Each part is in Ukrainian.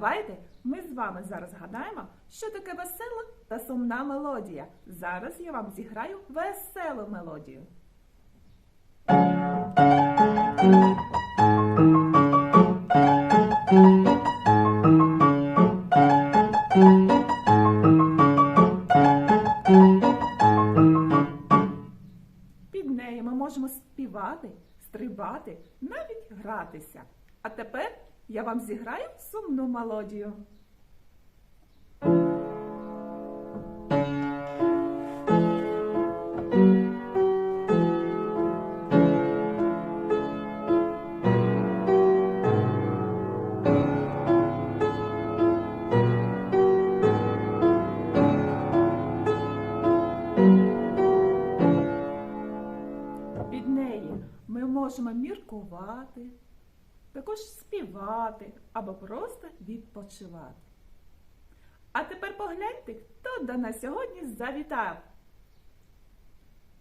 Давайте ми з вами зараз згадаємо, що таке весела та сумна мелодія. Зараз я вам зіграю веселу мелодію. Під нею ми можемо співати, стрибати, навіть гратися. А тепер я вам зіграю сумну мелодію. Під неї ми можемо міркувати, також співати або просто відпочивати. А тепер погляньте, хто до нас сьогодні завітав.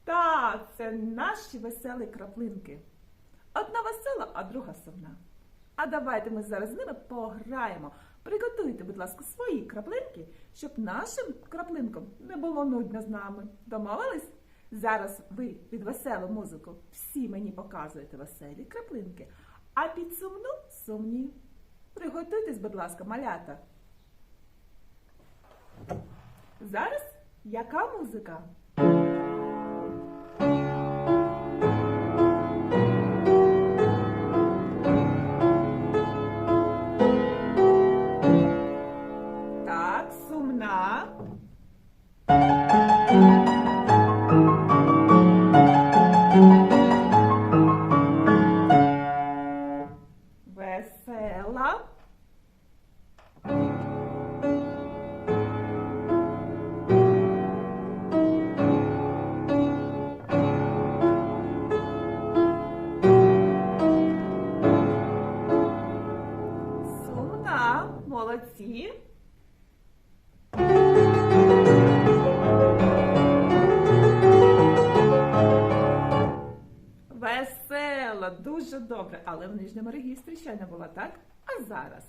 Так, це наші веселі краплинки. Одна весела, а друга сумна. А давайте ми зараз з ними пограємо. Приготуйте, будь ласка, свої краплинки, щоб нашим краплинкам не було нудно з нами. Домовились? Зараз ви під веселу музику всі мені показуєте веселі краплинки, а під сумну сумні. Приготуйтесь, будь ласка, малята. Зараз яка музика? Молодці. Весела, дуже добре, але в нижньому регістрі ще не було, так? А зараз.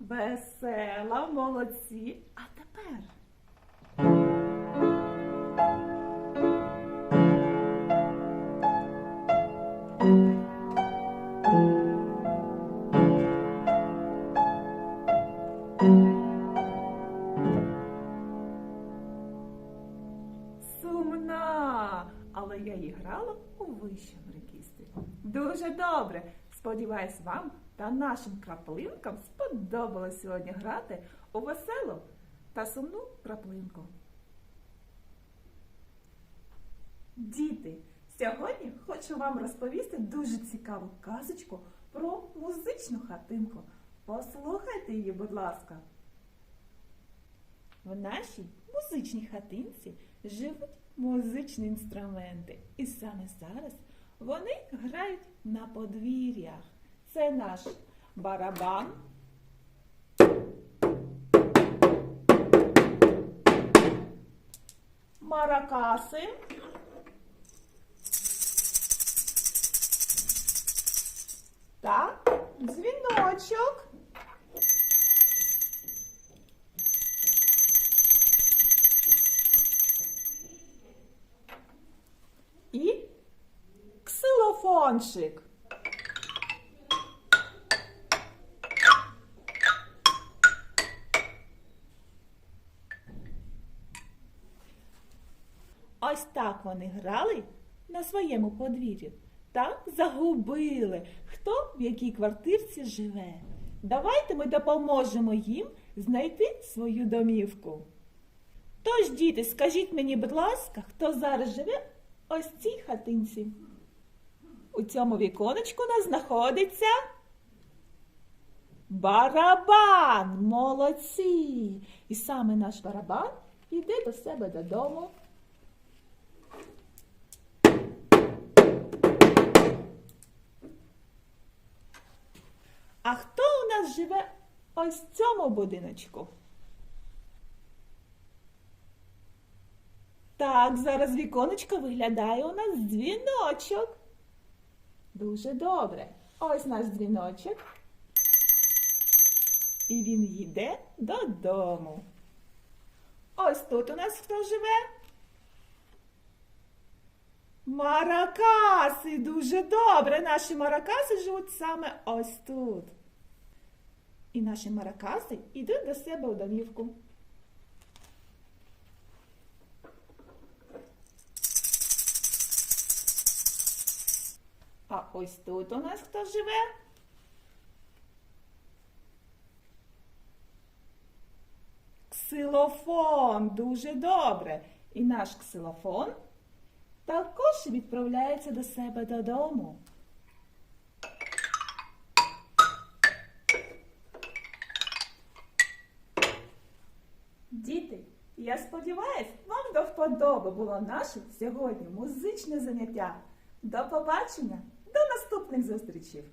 Весела, молодці. Сумна, але я її грала у вищому регістрі. Дуже добре. Сподіваюсь, вам та нашим краплинкам сподобалось сьогодні грати у веселу та сумну краплинку. Діти, сьогодні хочу вам розповісти дуже цікаву казочку про музичну хатинку. Послухайте її, будь ласка. В нашій музичній хатинці живуть музичні інструменти. І саме зараз вони грають на подвір'ях. Це наш барабан. Маракаси. Ксилофончик. Ось так вони грали на своєму подвір'ї та загубили, хто в якій квартирці живе. Давайте ми допоможемо їм знайти свою домівку. Тож, діти, скажіть мені, будь ласка, хто зараз живе ось цій хатинці? У цьому віконечку у нас знаходиться барабан. Молодці! І саме наш барабан йде до себе додому. А хто у нас живе ось в цьому будиночку? Так, зараз віконечко виглядає у нас дзвіночок. Дуже добре. Ось наш дзвіночок. І він їде додому. Ось тут у нас хто живе? Маракаси, дуже добре. Наші маракаси живуть саме ось тут. І наші маракаси йдуть до себе у домівку. А ось тут у нас хто живе? Ксилофон, дуже добре. І наш ксилофон також відправляється до себе додому. Діти, я сподіваюсь, вам до вподоби було наше сьогодні музичне заняття. До побачення, наступних зустрічей!